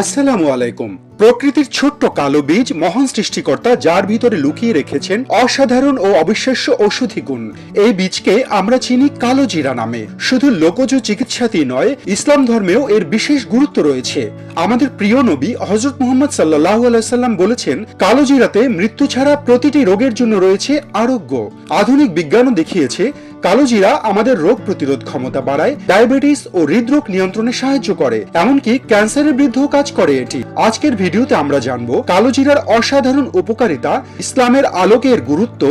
আসসালামু আলাইকুম। প্রকৃতির ছোট্ট কালো বীজ মহান সৃষ্টিকর্তা যার ভিতরে লুকিয়ে রেখেছেন অসাধারণ ও অবিশ্বাস্য ঔষধি গুণ। এই বীজকে আমরা চিনি কালো জিরা নামে। শুধু লোকজ চিকিৎসাতেই নয়, ইসলাম ধর্মেও এর বিশেষ গুরুত্ব রয়েছে। আমাদের প্রিয় নবী হজরত মোহাম্মদ সাল্লাহ আলাইসাল্লাম বলেছেন, কালো জিরাতে মৃত্যু ছাড়া প্রতিটি রোগের জন্য রয়েছে আরোগ্য। আধুনিক বিজ্ঞানও দেখিয়েছে কালোজিরা আমাদের রোগ প্রতিরোধ ক্ষমতা বাড়ায়, ডায়াবেটিস ও হৃদরোগ নিয়ন্ত্রণে সাহায্য করে। এমনকি ক্যান্সারের বিরুদ্ধেও কাজ করে এটি। আজকের ভিডিওতে আমরা জানব কালোজিরার অসাধারণ উপকারিতা, ইসলামের আলোকে এর গুরুত্ব,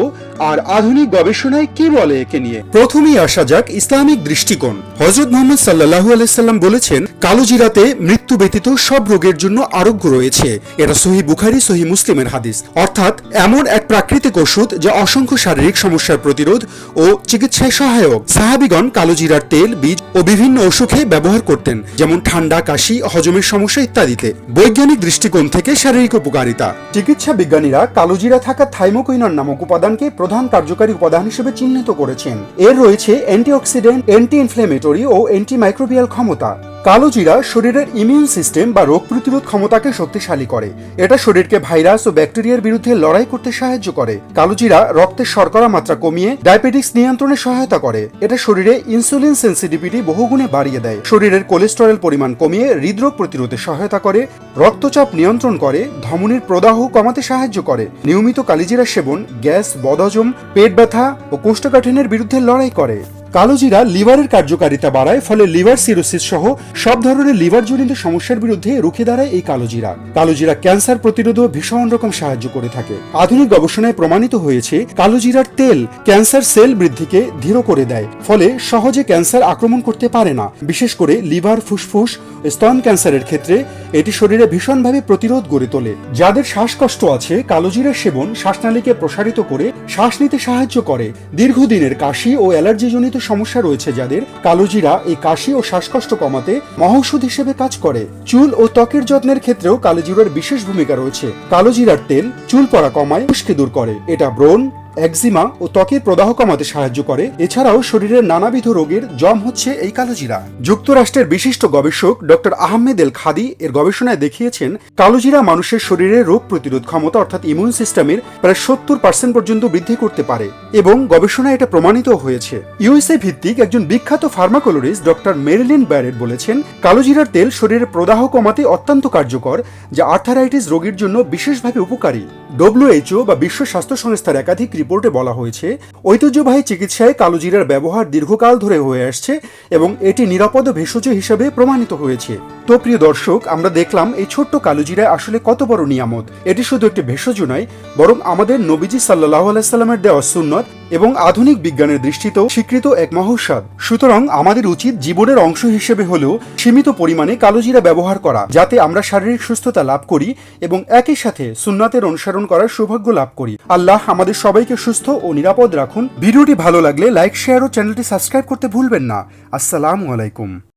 আর আধুনিক গবেষণায় কি বলে একে নিয়ে। প্রথমেই আসা যাক ইসলামিক দৃষ্টিকোণ। হজরত মোহাম্মদ সাল্লাহু আলাইসাল্লাম বলেছেন, কালোজিরাতে মৃত্যু ব্যতীত সব রোগের জন্য আরোগ্য রয়েছে। এটা সহি বুখারি, সহি মুসলিমের হাদিস। অর্থাৎ এমন এক প্রাকৃতিক ওষুধ যা অসংখ্য শারীরিক সমস্যার প্রতিরোধ ও চিকিৎসায় সহায়ক। সাহাবিগণ কালোজিরার তেল, বীজ ও বিভিন্ন অসুখে ব্যবহার করতেন, যেমন ঠান্ডা, কাশি, হজমের সমস্যা ইত্যাদিতে। বৈজ্ঞানিক দৃষ্টিকোণ থেকে শারীরিক উপকারিতা। চিকিৎসা বিজ্ঞানীরা কালোজিরা থাকা থাইমোকুইনন নামক উপাদানকে প্রধান কার্যকারী উপাদান হিসেবে চিহ্নিত করেছেন। এর রয়েছে অ্যান্টিঅক্সিডেন্ট অ্যান্টি ইনফ্লেমেটরি ও অ্যান্টি মাইক্রোবিয়াল ক্ষমতা। কালো জিরা শরীরের ইমিউন সিস্টেম বা রোগ প্রতিরোধ ক্ষমতাকে শক্তিশালী করে। এটা শরীরকে ভাইরাস ও ব্যাকটেরিয়ার বিরুদ্ধে লড়াই করতে সাহায্য করে। কালো জিরা রক্তের শর্করা মাত্রা কমিয়ে ডায়াবেটিক্স নিয়ন্ত্রণে সহায়তা করে। এটা শরীরে ইনসুলিন সেন্সিটিভিটি বহুগুণে বাড়িয়ে দেয়। শরীরের কোলেস্টেরল পরিমাণ কমিয়ে হৃদরোগ প্রতিরোধে সহায়তা করে, রক্তচাপ নিয়ন্ত্রণ করে, ধমনীর প্রদাহ কমাতে সাহায্য করে। নিয়মিত কালিজিরা সেবন, গ্যাস, বদহজম, পেট ব্যথা ও কোষ্ঠকাঠিন্যের বিরুদ্ধে লড়াই করে। কালোজিরা লিভারের কার্যকারিতা বাড়ায়, ফলে লিভার সিরোসিস সহ সব ধরনের লিভার জনিত সমস্যার বিরুদ্ধে রুখে দাঁড়ায় এই কালোজিরা। কালোজিরা ক্যান্সার প্রতিরোধেও ভীষণ রকম সাহায্য করে থাকে। আধুনিক গবেষণায় প্রমাণিত হয়েছে, কালোজিরার তেল ক্যান্সার সেল বৃদ্ধিকে ধীর করে দেয়, ফলে সহজে ক্যান্সার আক্রমণ করতে পারে না। বিশেষ করে লিভার ফুসফুস স্তন ক্যান্সারের ক্ষেত্রে এটি শরীরে ভীষণভাবে প্রতিরোধ গড়ে তোলে। যাদের শ্বাসকষ্ট আছে, কালোজিরা সেবন, শ্বাসনালীকে প্রসারিত করে শ্বাস নিতে সাহায্য করে। দীর্ঘদিনের কাশি ও অ্যালার্জিজনিত সমস্যা রয়েছে যাদের। কালোজিরা এই কাশি ও শ্বাসকষ্ট কমাতে মহৌষধ হিসেবে কাজ করে। চুল ও ত্বকের যত্নের ক্ষেত্রেও কালোজিরার বিশেষ ভূমিকা রয়েছে। কালোজিরার তেল চুল পড়া কমায় খুশকি দূর করে। এটা ব্রণ একজিমা ও ত্বকের প্রদাহ কমাতে সাহায্য করে। এছাড়াও শরীরের নানাবিধ রোগের জম হচ্ছে এই কালোজিরা। যুক্তরাষ্ট্রের বিশিষ্ট গবেষক ডক্টর আহমেদ এল খাদি এর গবেষণায় দেখিয়েছেন, কালোজিরা মানুষের শরীরে রোগ প্রতিরোধ ক্ষমতা অর্থাৎ ইমিউন সিস্টেমের প্রায় সত্তর পার্সেন্ট পর্যন্ত বৃদ্ধি করতে পারে এবং গবেষণায় এটা প্রমাণিত হয়েছে। ইউএসএ ভিত্তিক একজন বিখ্যাত ফার্মাকোলজিস্ট ডক্টর মেরিলিন ব্যারেট বলেছেন, কালোজিরার তেল শরীরের প্রদাহ কমাতে অত্যন্ত কার্যকর, যা আর্থারাইটিস রোগীর জন্য বিশেষভাবে উপকারী। ডব্লিউএইচও বা বিশ্ব স্বাস্থ্য সংস্থার একাধিক রিপোর্টে বলা হয়েছে, ঐতিহ্যবাহী চিকিৎসায় কালোজিরার ব্যবহার দীর্ঘকাল ধরে হয়ে আসছে এবং এটি নিরাপদ ভেষজ হিসেবে প্রমাণিত হয়েছে। তো প্রিয় দর্শক, আমরা দেখলাম এই ছোট্ট কালোজিরায় আসলে কত বড় নিয়ামত। এটি শুধু একটি ভেষজ নয়, বরং আমাদের নবীজি সাল্লাহ আলাইসাল্লামের দেওয়া সুন্নত এবং আধুনিক বিজ্ঞানের দৃষ্টিতেও স্বীকৃত এক মহৌষাদ সুতরাং আমাদের উচিত জীবনের অংশ হিসেবে হলেও সীমিত পরিমাণে কালোজিরা ব্যবহার করা, যাতে আমরা শারীরিক সুস্থতা লাভ করি এবং একই সাথে সুন্নাতের অনুসরণ করার সৌভাগ্য লাভ করি। আল্লাহ আমাদের সবাইকে সুস্থ ও নিরাপদ রাখুন। ভিডিওটি ভালো লাগলে লাইক, শেয়ার ও চ্যানেলটি সাবস্ক্রাইব করতে ভুলবেন না। আসসালামু আলাইকুম।